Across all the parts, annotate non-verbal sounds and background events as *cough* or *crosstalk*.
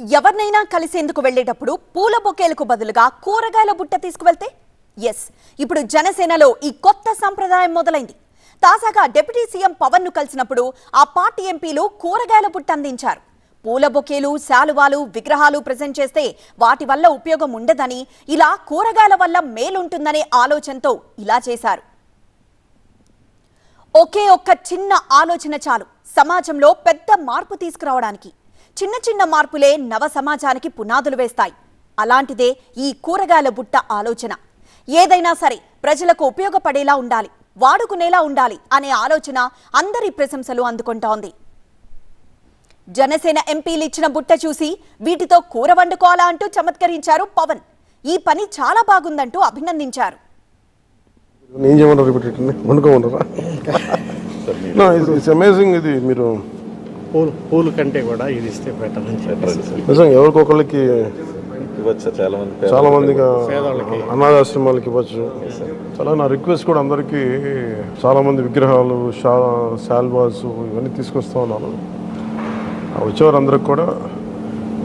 ఎవరినైనా కలిసేందుకు వెళ్ళేటప్పుడు పూల బొకేలకు బదులుగా కూరగాయల బుట్ట తీసుకువెళ్తే? ఎస్ ఇప్పుడు జనసేనలో ఈ కొత్త సంప్రదాయం మొదలైంది. తాజాగా డిప్యూటీ సీఎం పవన్ను కలిసినప్పుడు ఆ పార్టీ ఎంపీలు కూరగాయల బుట్ట అందించారు. పూల బొకేలు శాలువాలు విగ్రహాలు ప్రజెంట్ చేస్తే వాటి వల్ల ఉపయోగం ఉండదని ఇలా కూరగాయల వల్ల మేలుంటుందనే ఆలోచనతో ఇలా చేశారు. ఒకే ఒక్క చిన్న ఆలోచన చాలు. సమాజంలో పెద్ద మార్పు తీసుకురావడానికి. చిన్న చిన్న మార్పులే నవ సమాజానికి పునాదులు వేస్తాయి. అలాంటిదే ఈ కూరగాయల బుట్ట ఆలోచన. ఏదైనా సరే ప్రజలకు ఉపయోగపడేలా ఉండాలి వాడుకునేలా ఉండాలి అనే ఆలోచన అందరి ప్రశంసలు అందుకుంటోంది. జనసేన ఎంపీలు ఇచ్చిన బుట్ట చూసి వీటితో కూర వండుకోవాలా అంటూ చమత్కరించారు పవన్. ఈ పని చాలా బాగుందంటూ అభినందించారు. ఇట్స్ అమేజింగ్ *laughs* ఇది మీరు పూలు పూలు కంటే కూడా ఇది ఇస్తే బెటర్ అని చెప్పేసి. నిజంగా ఎవరికొకళ్ళకి ఇవ్వచ్చు చాలా మంది చాలా మందిగా పేదవాళ్ళకి. అనాథాశ్రమాలకి ఇవ్వచ్చు. చాలా నా రిక్వెస్ట్ కూడా అందరికీ చాలా మంది విగ్రహాలు షా శాల్వాస్ ఇవన్నీ తీసుకొస్తా ఉన్నాను. వచ్చేవారందరికి కూడా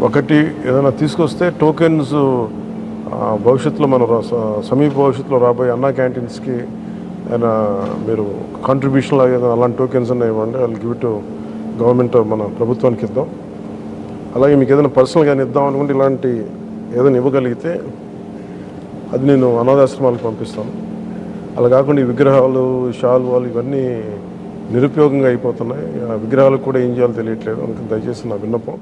ఒకటి ఏదైనా తీసుకొస్తే టోకెన్స్ భవిష్యత్తులో మన రా- స- సమీప భవిష్యత్తులో రాబోయే అన్నా క్యాంటీన్స్కి ఏదైనా మీరు కాంట్రిబ్యూషన్ లాగా ఏదైనా అలాంటి టోకెన్స్ అన్న ఇవ్వండి వాళ్ళు గివ్ టు గవర్నమెంట్ మన ప్రభుత్వానికి ఇద్దాం. అలాగే మీకు ఏదైనా పర్సనల్గా ఇద్దాం అనుకుంటే ఇలాంటి ఏదైనా ఇవ్వగలిగితే అది నేను అనాథాశ్రమాలకు పంపిస్తాను. అలా కాకుండా ఈ విగ్రహాలు షాల్వాలు ఇవన్నీ నిరుపయోగంగా అయిపోతున్నాయి. ఆ విగ్రహాలకు కూడా ఏం చేయాలో తెలియట్లేదు. అందుకని దయచేసి నా విన్నపం.